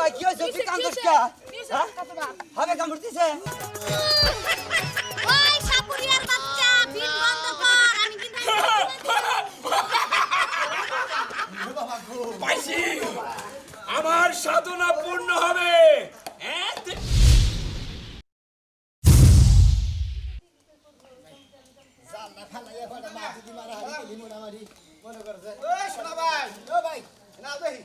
ভাই কি হয়েছে তুই কান্দস কা হবে কামড় দিছে আমার সাধনা পূর্ণ হবে। হ্যাঁ? মনে করছে ভাই। ভাই না ভাই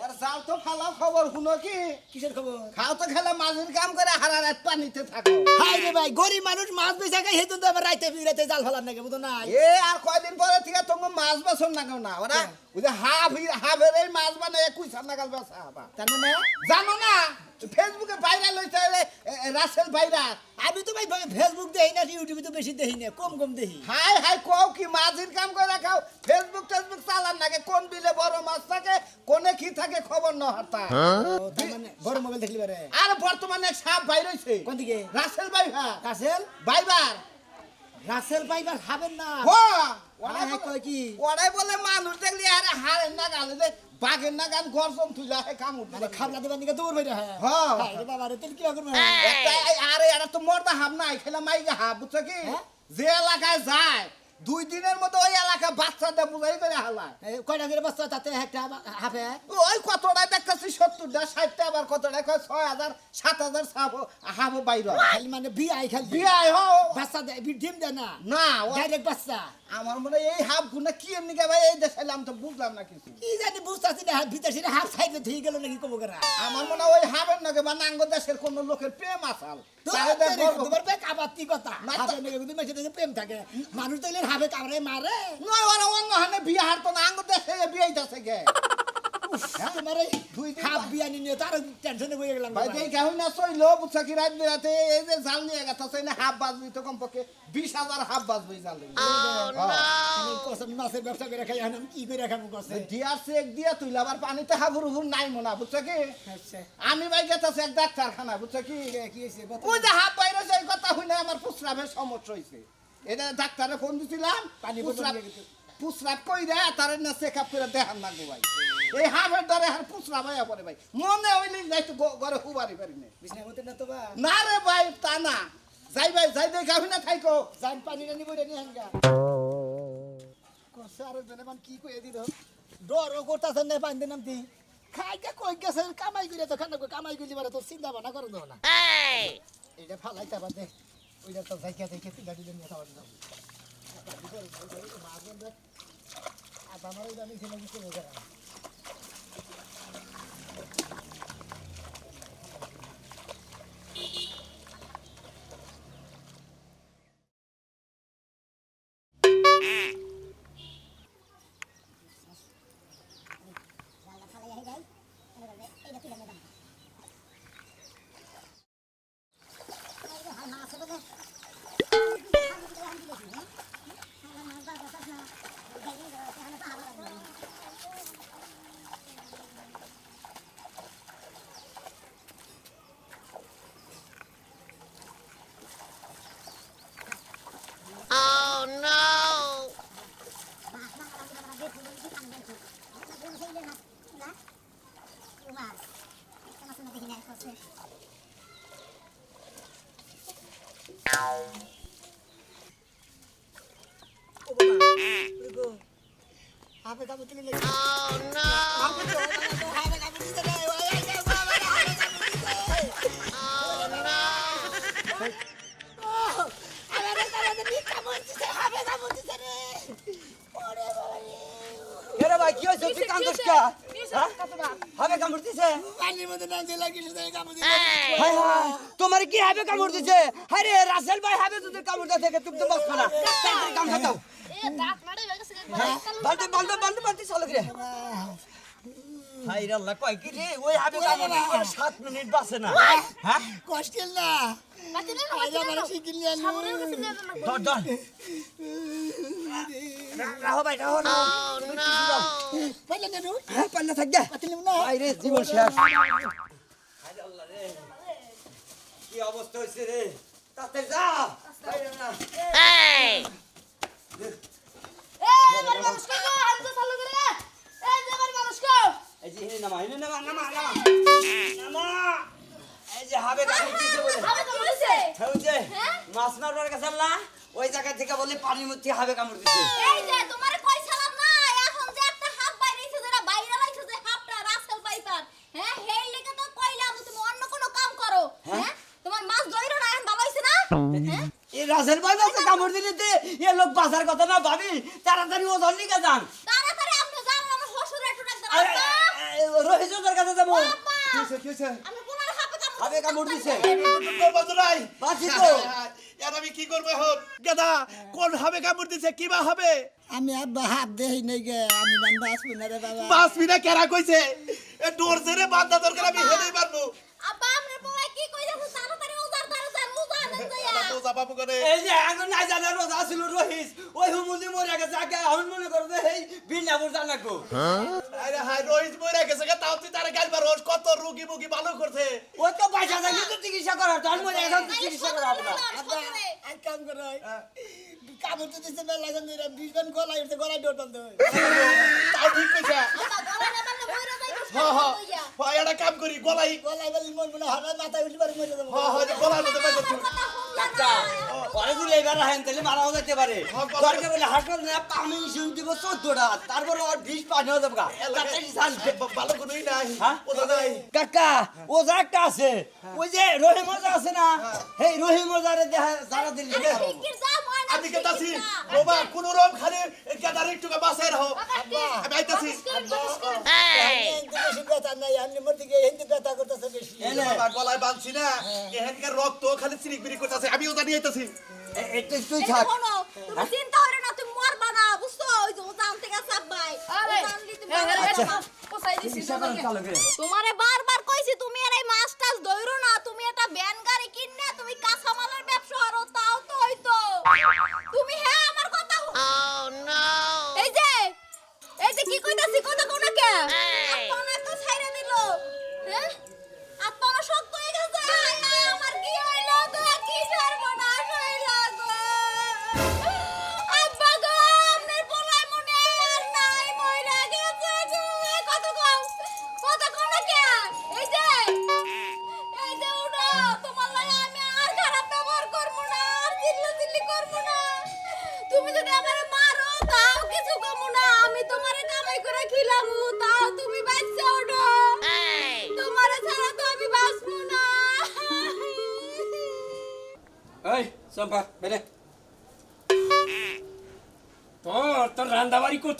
এর যাও তো ফালাও খবর শুনো কি? কিসের খবর? খাও তো খেলে মাছের কাম করে হারা রাত পানিতে থাকো। হাই রে ভাই গরিব মানুষ মাছ বেচা খাই হেতু তো আবার রাইতে বিরাতে জাল ফালার নাকি বুঝো না এ আর কয়দিন পরে থেকে তোমার মাছ বাসন না কেউ না? ওরা ওই যে হাফ হাফের মাছ বানায় কুইসার নাগাল বেসা হাবা জানো না জানো না? ফেসবুকে ভাইরাল হয়েছে রাসেল ভাইরাল আমি তো ভাই ফেসবুক দেখি না ইউটিউবে তো বেশি দেখি না কম কম দেখি। হাই হাই কও কি মাঝির কাম করে খাও? ফেসবুক টেসবুক চালান নাকি? কোন বিলে বড় মাছ থাকে কোনে কি থাকে খবর ন হাতা? তার মানে বড় মোবাইল দেখলি পারে আর বর্তমানে এক সাপ বাইর হইছে। কোন দিকে? রাসেল ভাইভা রাসেল বাইবার রাসেল পাইবার খাবেন না। হো হায় হায় কয় কি? ওরাই বলে মানুষ দেখলি আরে হারের না গালে বাঘের না গান গর্জন তুলে হে কাম উঠবে মানে খাবলা দেবার নিকে দৌড় বেটা হ্যাঁ। হ্যাঁ। রে বাবা রে তেল কি করবে? একটা আরে এরা তো মরদা হাব নাই খেলে মাইকে হাব বুঝছ কি? হ্যাঁ? যে এলাকায় যায় দুই দিনের মধ্যে ওই এলাকা বাচ্চাদের বুঝাই করে হালায় কয়টা করে বস্তা তাতে? একটা হাফে? ওই কতটা দেখতেছি সত্তরটা ষাটটা আবার কতটা ছয় হাজার সাত হাজার হাবো বাইর খালি মানে বিয়াই খালি। বিয়াই হো। বাচ্চা দেয় বি- ডিম দেয় না। না ও- ডাইরেক্ট বাচ্চা আমার মনে এই হাফ গুনা কি এমনি কে ভাই? এই দেশাইলাম তো বুঝলাম না কিছু। কি জানি বুঝতেছি না ভিতরে হাফ সাইডে ধুয়ে গেল নাকি কবো করা আমার ওই হাবের নাকি বা নাঙ্গ দেশের কোন লোকের প্রেম আসাল। তোমার বেক আবার কি কথা। প্রেম থাকে। মানুষ তো হাফে কামড়ে মারে। নয় ওরা অন্য হানে বিয়ে হার তো নাঙ্গ দেশে বিয়ে যাচ্ছে গে। তোমার দুই হাফ বিয়ানি নিয়ে তার টেনশনে বয়ে গেলাম ভাই দেই কেউ না সইলো বুঝছা কি রাত বিরাতে এই যে জাল নিয়ে গেছে না হাফ বাজবি তো কমপক্ষে বিশ হাজার হাফ বাজবি জাল আমি কসম মাছের ব্যবসা করে খাই আমি কি করে খাব কসে ডিয়ার চেক দিয়া তুই আবার পানিতে হাবুর হুবুর নাই মনা বুঝছ কি আমি ভাই এক ডাক্তারখানা বুঝছ কি কি হয়েছে ওই যে হাফ বাইরে সেই কথা হইলে আমার প্রস্রাবের সমস্যা হয়েছে এটা ডাক্তারে ফোন দিছিলাম পানি প্রস্রাব নিয়ে গেছে। প্রস্রাব কই রে? তার না চেক আপ করে দেখান লাগবো ভাই। এই হাফের দ্বারা হার প্রস্রাব হয়ে পড়ে ভাই। মনে হইলে যাই তো ঘরে হুবারি পারি না। বিছনা হতে না তো বা? না রে ভাই তা না। যাই ভাই যাই দেখ গাভি না থাইকো। জান পানি না নিবই নি হাঙ্গা কসে আর জনে মান কি কই দিল? ডর করতাছেন না পানি নাম দি। খাই কে কই গেছে কামাই করে তো খানা কামাই কইলি বারে তো চিন্তা ভাবনা করে দাও না এইটা ফালাইতে বাদে ওইটা তো যাইকে যাইকে চিন্তা দিলে নিয়ে খাওয়া জানি ছেলে কিছু বোঝা না হাফে কাপড় তুলে লেগে হাফে তো হাফে কাপড় দিতে রে ওই এই যে বাবা হাফে কাপড় দিতে আমার কাছে নি কাপড় দিতে হাফে কাপড় দিতে রে ওরে বাবা রে এরে ভাই কি হয়েছে? তুই কান্দস কা? হবে কামড় দিছে? পানির মধ্যে নাম দিয়ে লাগিয়ে সেটা কাপড় দিতে হাই হাই তোমার কি হবে কামড় দিছে? হায় রে রাসেল ভাই হবে তোদের কামড় দিতে থেকে তুমি তো বস না। তাড়াতাড়ি কাম খাও এ দাঁত মারে হয়ে বালতি বালতি বালতি বালতি চলো রে হাই রে আল্লাহ কয় কি রে? ওই হাবে আর সাত মিনিট বাঁচে না। হ্যাঁ? কষ্টেল না? হ্যাঁ জীবন শেষ। হায় আল্লাহ রে। কি অবস্থা হইছে রে? তাতে যা। মাছ মারবার কাছে আল্লাহ ওই জায়গা থেকে বলে পানির মধ্যে হাবে কামড় দিছে। এই যে তোমারে কইছিলাম না, এখন যে একটা হাত বাইরেছে, যেটা বাইরে লাইছে যে হাতটা, রাস্কেল পাইপার। হ্যাঁ, হেই লেগে তো কইলাম তুমি অন্য কোনো কাম করো। হ্যাঁ? তোমার মাছ ধইরো না, এখন ভালো না? হ্যাঁ? রাসেল ভাই মাছে কামড় দিলে তে এ লোক বাঁচার কথা না ভাবি। তাড়াতাড়ি ও ধর নিকে যান। তাড়াতাড়ি আপনি যান, আমার শ্বশুর একটু ডাক দেন। আরে, আব্বা! রহিজ ওদের কাছে যাব! কিসে কিসে আমি পুনরায় হাতে কামড় হাবে কামড় দিছে। করব তো নাই। বাঁচি তো। এর আমি কি করব এখন? গেদা কোন হবে কামড় দিছে কিবা হবে? আমি আব্বা হাত দেই নাই গে আমি বান্ধা আসব না রে বাবা। পাঁচ মিনিট কেরা কইছে? এ ডোর জেরে বান্ধা দরকার আমি হেদেই পারব আব্বা আপনার বউয়ে কি কইতাছে তাড়াতাড়ি ওজার দ্বারা যান মুজা তো যাবাবো করে এই যে এখন নাই জানা রোজা ছিল রহিস। ওই হুমুদি মরে গেছে। আগে এখন মনে করো যে এই বিনাপুর জানাকো আরে হাই রোহিত মরে গেছে গে, তাও তুই তারে গাইবার রোজ কত রুগী মুগী ভালো করছে। ও তো পয়সা থাকলে তো চিকিৎসা করার তখন মরে গেছে চিকিৎসা করা হবে না। এক কাম করো কামড় তো দিছে মেলা জন বিশ জন উঠছে তাও ঠিক কইছে। না কাম গলাই বলি মন মনে হারায় মাথায় উঠে পারে মরে যাব। হ হ যে গলার মধ্যে পরে এবার তাহলে মারাও যেতে পারে। হ্যাঁ, দরকার বলে হাসপাতাল না পানি শুন দিব চোদ্দটা। তারপরে ওর বিষ পানি হয়ে যাবে। ভালো নাই। একটা আছে। ওই যে রহিম ওজা আছে না? সেই রহিম ওজারে দেখা যারা দিলি যা ময়না বাবা কোন রকম খালি গেদার একটু বাসায় রাখো। আমি আইতাছি। বেশি নাই আমি মোর দিকে হিন্দি ব্যথা করতেছে বেশি এনে। বাবা বাঁধছি না এখানকার রক্ত খালি চিরিক বিরিক করতেছে আমি ওটা নিয়ে আইতাছি একটু তুই এই থাক তুমি চিন্তা করো না, তুমি মরবা না, বুঝছ? ওই যে ওজান থেকে চাপ ভাই। আরে তোমারে বারবার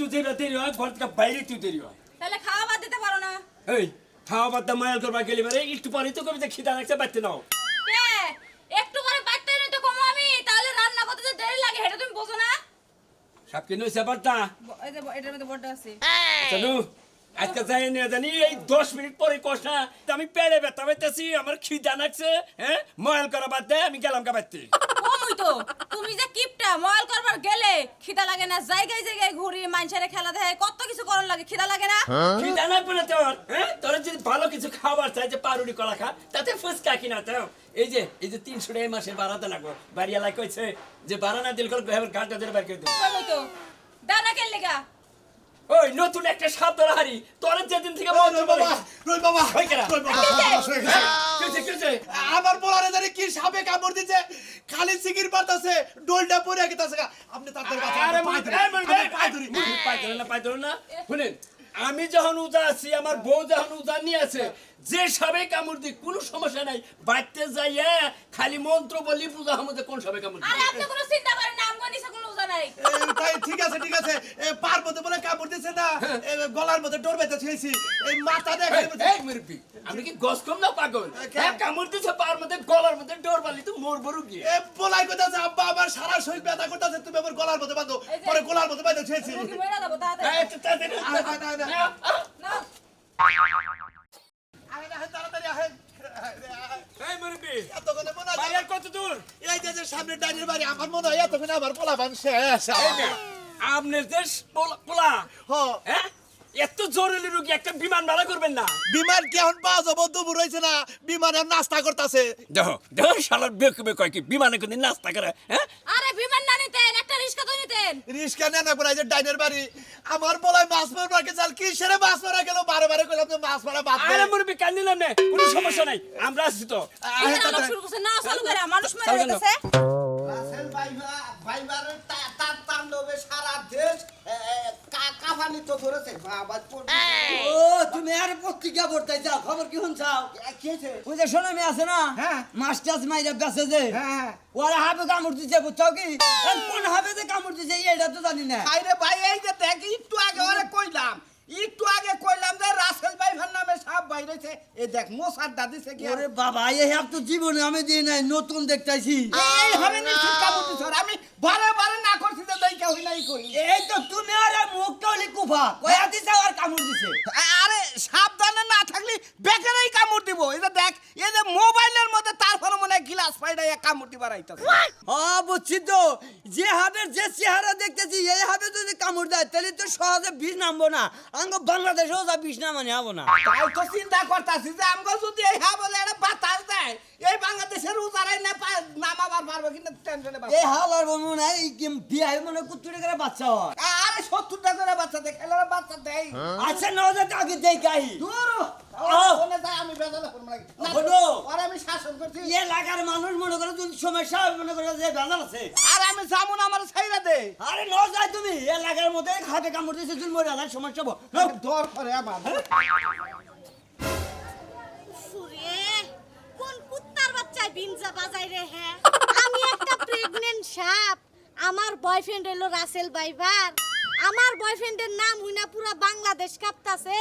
রান্দাবাড়ি করতে দেরি হয় ঘর থেকে বাইরে তুই দেরি হয়। তাহলে খাওয়া বাদ দিতে পারো না। এই খাওয়া বাদ দা মায়াল করবা গেলি বারে একটু পরে তো কবি খিদা লাগছে বাড়তে নাও। একটু করে বাড়তে নিতে কমো আমি তাহলে রান্না করতে যে দেরি লাগে এটা তুমি বোঝো না। সব কিনে সেবারটা এটার মধ্যে বড়টা আছে। চলু আজকে যাই নিয়ে জানি এই দশ মিনিট পরে কষা আমি পেড়ে ব্যথা পাইতেছি আমার খিদা লাগছে হ্যাঁ? ময়াল করা বাদ দে আমি গেলাম কমই তো। তুমি যে কিপটা ময়াল করবার গেলে খিদা লাগে না জায়গায় জায়গায় ঘুরি মানুষের খেলা দেখে কত কিছু করার লাগে খিদা লাগে না? খিদা না পেলে তোর হ্যাঁ? তোর যদি ভালো কিছু খাবার চাই যে পারুড়ি কলা খা তাতে ফুচকা কিনা তো। এই যে এই যে তিনশো টাকা মাসে বাড়াতে লাগবো। বাড়িয়ালা কইছে যে বাড়ানা দিল করে গাড়িটা ধরে বার করে দিল দানা কেন লেগা? ওই নতুন একটা শব্দ হারি। তোর যেদিন থেকে মন বাবা রই বাবা হই কেন রই বাবা সর্বনাশ হয়ে গেছে। কিছে কিছে আমার বলারে জানি কি সাপে কামড় দিছে খালি সিগির পাতাছে ডোলটা গেতাছে আপনি তাড়াতাড়ি কাছে আরে ধরি, আমি ধরি। পাই ধরে না পাই ধরি না। শুনেন আমি যখন উজা আছি আমার বউ যখন উজা নিয়ে আছে যে সবে কামড় দিই কোনো সমস্যা নাই। বাড়তে যাইয়া খালি মন্ত্র বলি পূজা আমাদের কোন সবে কামড় আরে আপনি কোনো চিন্তা করেন না আমগো নিছে কোনো উজা নাই। তাই ঠিক আছে ঠিক আছে। এ, পার মধ্যে বলে কামড় দিছে না গলার মধ্যে ডোর বেঁধে ছেয়েছি। এই মাথা দেখে এই, মুরব্বি, আমি কি গস কম না পাগল? হ্যাঁ কামড় দিছে পার মধ্যে গলার মধ্যে ডোর বালি তো মোর বড় গিয়ে এ বলাই কইতাছে আব্বা আমার সারা শরীর ব্যথা করতেছে তুমি আমার গলার মধ্যে বাঁধো পরে গলার মধ্যে বাঁধে ছেয়েছি। এই, তো তাড়াতাড়ি, না, না, না, না। আ, আ, না আহেন আহেন তাড়াতাড়ি আহেন এই মুরব্বি এতক্ষণে মনে হয় বাইরের কত দূর এই যে যে সামনে ডাইনির বাড়ি। আমার মনে হয় এতক্ষণে আমার পোলা বান শেষ আপনার দেশ পোলা- হ্যাঁ এত জরুরি রুগী একটা বিমান ভাড়া করবেন না? বিমান কেমন পাওয়া যাব? দুপুর হয়েছে না বিমানের নাস্তা করতেছে। দেখো দেখো শালার বেকুবে কয় কি? বিমানে কোনদিন নাস্তা করে হ্যাঁ আরে বিমান না নিতেন একটা রিক্সা তো নিতেন। রিস্কা নেন না এই যে ডাইনের বাড়ি। আমার বলাই মাছ মারবার কে চাল? কি সেরে মাছ মারা বারে বারে কইলাম যে মাছ মারা বাদ দে। আরে মুরব্বি কান্দিলাম না কোনো সমস্যা নাই আমরা আছি তো। আলোক শুরু করছে। না চালু করে মানুষ মেরে? গেছে। রাসেল ভাইবা ভাইবারের তা- তার তাণ্ডবে সারা দেশ তো ধরেছে। বাবা ও তুমি আর পত্রিকা পড়তে যাও খবর কি শুনছাও ওই যে শোনো মেয়ে আছে না? হ্যাঁ। টাছ মাইরা বেসে যে। হ্যাঁ। ওরা হাবে কামড় দিছে বুঝছ কি? আর কোন হাবে যে কামড় দিছে এটা তো জানি না। আরে ভাই এই যে দেখ একটু আগে ওরে কইলাম একটু আগে কইলাম যে রাসেল ভাইভার নামে সাপ বাইরেছে। এই দেখ মশার দাদিছে কি আর- বাবা এই হাব তো জীবনে আমি দিই নাই নতুন দেখতাইছি। এই হবে নিশ্চিত কামড় দিছে ওরে। আমি বারে বারে না করছি যে দেখ হই নাই কই। এই তো তুমি আর মুখ টলি কুফা কয়া দিছে আর কামড় দিছে? আরে সাবধানে না থাকলে বেকারেই কামড় দিব। এই যে দেখ এই যে মোবাইলের মধ্যে তারপরে মনে হয় গিলাস পাইডাই কামড় দিবার আইতাছে। ও বুঝছি তো যে হাবের যে চেহারা দেখতেছি এই হাবে দেয় তাহলে তো সহজে বিষ নামবো না। আঙ্গ বাংলাদেশেও যা বিষ নামানি হব না? তাই তো চিন্তা করতাছি যে আমগো যদি এই হা বলে একটা বাতাস দেয় এই বাংলাদেশের উজারাই না নামাবার পারব কিন্তু টেনশনে এই হালার বনু না এই বিয়ে মনে কুত্তুরে করে বাচ্চা হয়। আরে সত্তরটা করে বাচ্চা দেয় খেলার বাচ্চা দেয়। আচ্ছা না ওদের আগে দেই গাই দূর আমি বেজালে ফোন মারি না, হলো। ওরে আমি শাসন করছি। এ লাগার মানুষ মনে করে যদি সমস্যা মনে করে যে বেজাল আছে। আর আমি যাব না আমার ছাইরা দে। আরে ন যাই তুমি। এ মধ্যে হাতে কামড় দিয়েছে তুমি মরে আসার সমস্যা হব। দর করে আমার। কোন কুত্তার বাচ্চায় বিনজা বাজাই রে হ্যাঁ? আমি একটা প্রেগনেন্ট সাপ। আমার বয়ফ্রেন্ড হলো রাসেল বাইভার আমার বয়ফ্রেন্ডের নাম হুইনা পুরা বাংলাদেশ কাঁপতাছে।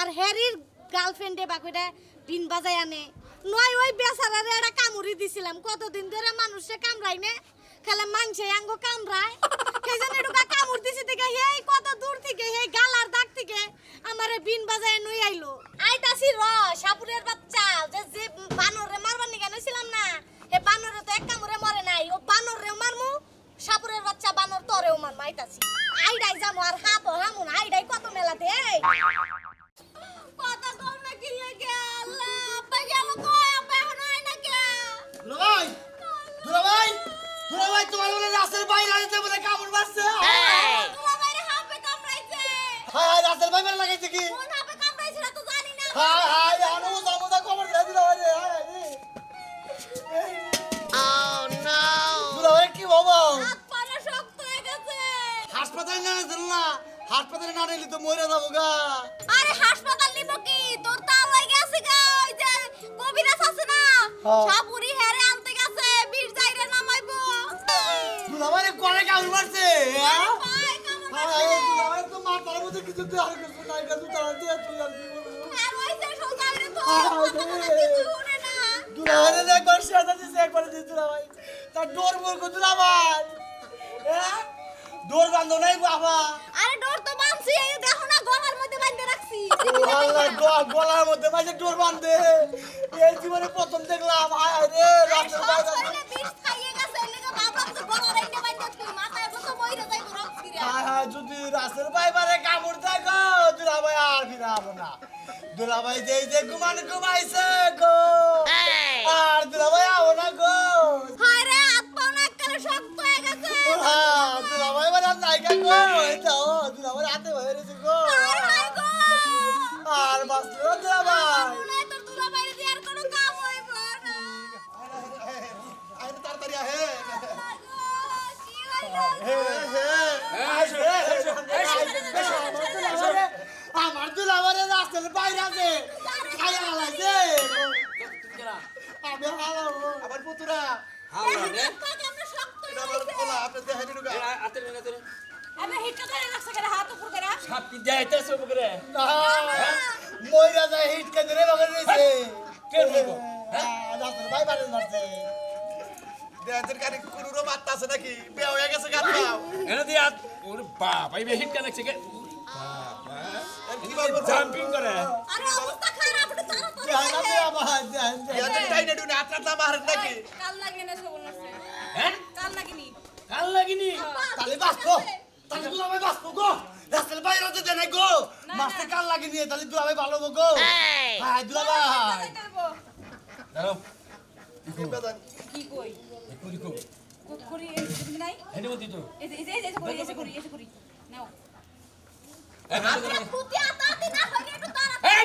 আর হ্যারির গার্লফ্রেন্ডে বাকুটা বিন বাজাই আনে। নয়, ওই বেচারার একটা কামুরি দিছিলাম। কতদিন ধরে মানুষে কামড়াই নে? খেলে মাংসে আঙ্গ কামড়ায়। সেই জন্য না হাসপাতালে না নিলি তো মরে যাব গা। আরে হাসপাতাল নিব কি? তোর তাল হয়ে গেছে গা ওই যে কবিরাজ আছে না? হ্যাঁ। সাপুরি হেরে আনতে গেছে বীর যাইরে নামাইবো। দুলাভাই করে কামড় মারছে হ্যাঁ? তো মাথার মধ্যে কিছু নাই গা দুলাভাই দিয়ে তুই আর কি বলব। আর তো। হায় একবার শেষা একবার দিছে তার ডোর বলকো দুলাভাই। হ্যাঁ? ডোর বান্ধব নাই বাবা। আরে ডোর তো বানছি এই দেখো না গলার মধ্যে বাঁধতে রাখছি। আল্লাহ গলার মধ্যে মাঝে ডোর বান্ধে এই জীবনে প্রথম দেখলাম হায় হায় রে আরে রাতের বাইরে বিষ খাইয়ে গেছে এর লিগে ভাবলাম যে গলার এইটা বাঁধতে তুই মাথায় বসে মইরা যাইবো রক্ত ফিরে হায় হায় যদি রাসেল ভাই বারে কামড় দেয় গো দুলাভাই আর ফিরাবো না। দুলাভাই যেই যে ঘুমান ঘুমাইছে গো। দুলাভাই হাতে ভরে রয়েছে গো হায় হায় আর বাঁচলো না মনে দুলা আয় তাড়াতাড়ি আহে আমার দুলাবারে রাস্তার বাইরে আছে খাই হালাইছে আমি হালাবো আমার পুতুরা হাওলা রে আমরা শক্ত এটা আমি হিটটা ধরে রাখছে করে হাত উপর করে সাপ কি যাইতেছে উপরে? মইরা যায় হিট কেন্দ্রে বাগান রয়েছে কে বলব? রাস্তার বাই বাড়ি মারছে গাড়ি কুরুরো মাত্রা আছে নাকি? বিয়ে হয়ে গেছে গান পাও এনে দিয়া ওরে বাপ এই হিট কানেকছে কে? জাম্পিং করে। আরে অবস্থা খারাপ আবার টাইনে ডুনে মারেন নাকি? কাল হ্যাঁ? কাল লাগেনি। কাল লাগিনি? তাহলে বাঁচবো। তাহলে দুলা বাঁচবো গো রাস্তার বাইরে হতে দেয় না গো মাছটা কাল লাগে নিয়ে তাহলে দুলা ভালো হব গো হ্যাঁ দুলা ভাই দাঁড়াও কি কই করি কো করি এই নাই বলতি তো এই এই এই নাও না হয়ে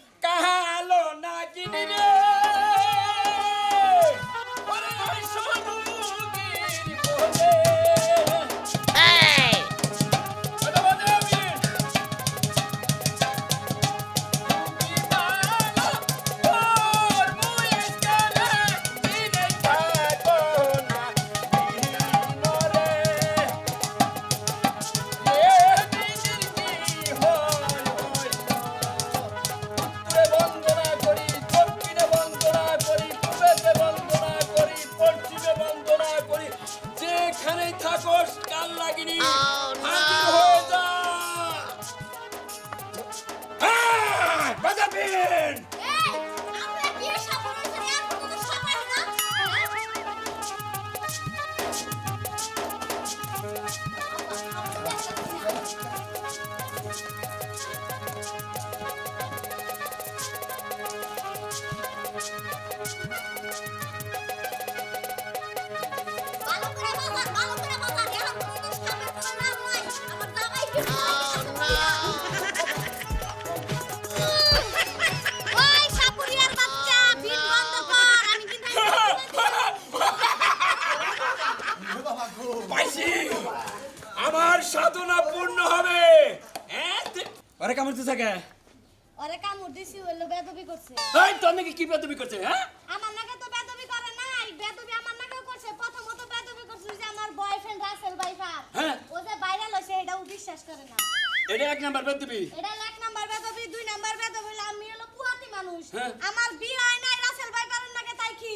কাহালো না কিনি রে। পাইছি আমার সাধনা পূর্ণ হবে। হ্যাঁ, তে- কামড় তো থাকে ওরে কামড় দিছি হইল বেদবি করছে। এই তোর নাকি কি বেদবি করছে হ্যাঁ? আমার নাকে তো বেদবি করে নাই বেদবি আমার নাকেও করছে। প্রথমত বেদবি করছে যে আমার বয়ফ্রেন্ড রাসেল ভাইফার হ্যাঁ। ও যে ভাইরাল হইছে এটাও বিশ্বাস করে না। এটা এক নাম্বার বেদবি। এটা এক নাম্বার বেদবি দুই নাম্বার বেদবি আমি হলো পুয়াতি মানুষ। হ্যাঁ। আমার বিয়ে হয় নাই রাসেল ভাইফারের নাকে তাই কি?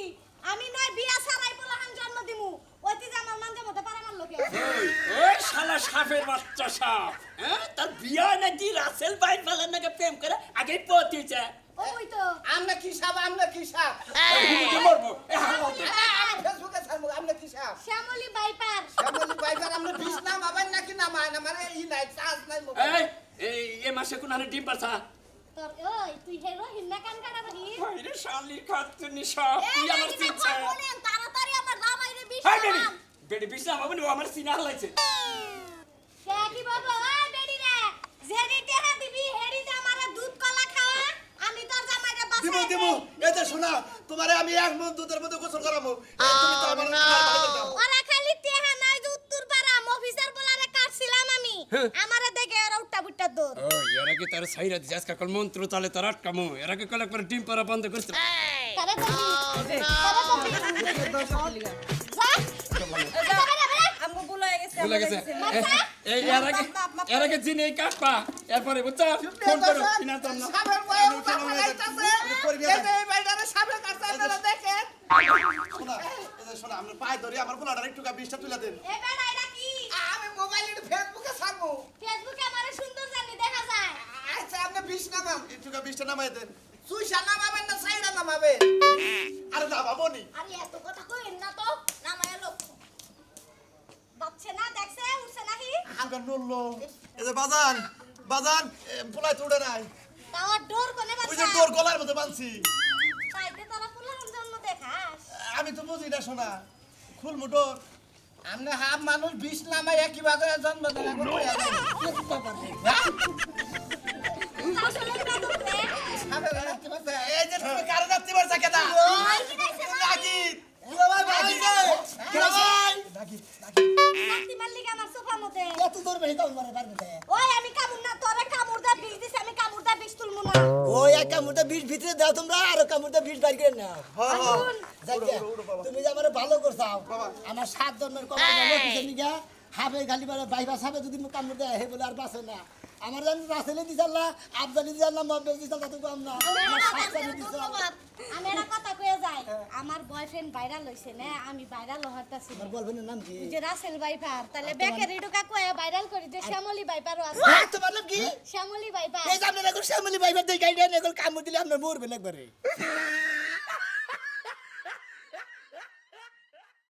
আমি নয় বিয়া ছাড়াই পোলাহান জন্ম দিমু। ওইটি যে আমার মতো পারে আমার লোকে ওই ওই শালা সাপের বাচ্চা সাপ। হ্যাঁ? তার বিয়া নাকি রাসেল বাইর ফেলার নাকি প্রেম করে? আগেই পতিছে ওই তো। আমরা কি সাপ? আমরা কি সাপ? মরবো। ফেসবুকে ছাড়বো আমরা কি সাপ? শ্যামলি বাইপার। শ্যামলি বাইকার আমরা বিষ নাম আবার নাকি নামায় না মানে ই নাই চার্জ নাই মোবাইল। এই এই এ মাসে কোন হানে ডিম পারছা? তোর ওই তুই হেরো হিন্না কান কাটা ধরি রে শালি খাতুনি সাপ তুই আমার তাড়াতাড়ি আমার জামাইরে বিষ হাই বেডি। বেডি বিশ না বাবু আমার সিনা হালাইছে সে কি বলব? ওই বেডি রে জেডি টেহা দিবি হেডি দে আমারে দুধ কলা খাওয়া আমি তোর জামাইরে দিব বাসায় দিব। এই যে শোনা তোমারে আমি এক মন দুধের মধ্যে গোসল করাবো। তুমি তো আমার ওরা খালি টেহা নাই যে উত্তর পাড়া অফিসার বলারে কাটছিলাম আমি। আমারে দেখে ওরা উঠটা বুটটা দৌড়। ও এরা কি তার সাইরা দিছে? আজকে কল মন্ত্র তালে তার আটকামো। এরা কি কল একবার ডিম পারা বন্ধ করছে তারে কবি তারে কবি এরপরে বুঝছ? ফোন করো কিনা না দেখেন। শোনা শোনা আমরা পায়ে ধরে আমার পোলাটার একটু তুলে দেন। আমি মোবাইলে ফেসবুকে ছাড়বো। ফেসবুকে আমারে সুন্দর জানি দেখা যায়। আচ্ছা আপনি বিষ নামাম একটু বিশটা নামাই দেন। সুইসা নামাবেন না সাইডা নামাবেন। আরে না। বাবনি আরে এত কথা কইন না তো নামায় লোক বাচ্চা না দেখছে উঠছে আঙ্গার নড়লো এই যে বাজান বাজান পোলাই তো উড়ে নাই। তাওয়ার ডোর কোনে ওই যে গলার মধ্যে বানছি সাইডে তোরা পুলার জন্য দেখাস। আমি তো বুঝি না শোনা খুল মোটর আমরা হাফ মানুষ বিষ নামাই একই বাজারে জন্ম দেন এখন। হ্যাঁ? এই যে তুমি কারে যাচ্ছি বলছা কেডা ওই কি নাইছে নাকি তুমি যে আমার ভালো করছাও আমার সাত জন্মের নিগা হাবে গালি বারে বাইবা সাবে যদি কামড় দেয় হে বলে আর বাঁচে না। আমার জানি রাসেলে দিছাল্লা আফজালি দিছাল্লা মব্বে দিছাল্লা তুমি কম না আমার সাত আমি একটা কথা কয়ে যাই আমার বয়ফ্রেন্ড ভাইরাল হইছে না আমি ভাইরাল হতাছি আমার বলবেন নাম কি? যে রাসেল ভাইপার তাহলে বেকের রিডুকা কয়ে ভাইরাল করি যে শ্যামলি ভাইপারও আছে। হ্যাঁ, তোমার নাম কি? শ্যামলি ভাইপার। এই যে আপনার শ্যামলি বাইবার দিয়ে গাইডেন এখন কামড় দিলে আপনার মরবেন একবারে।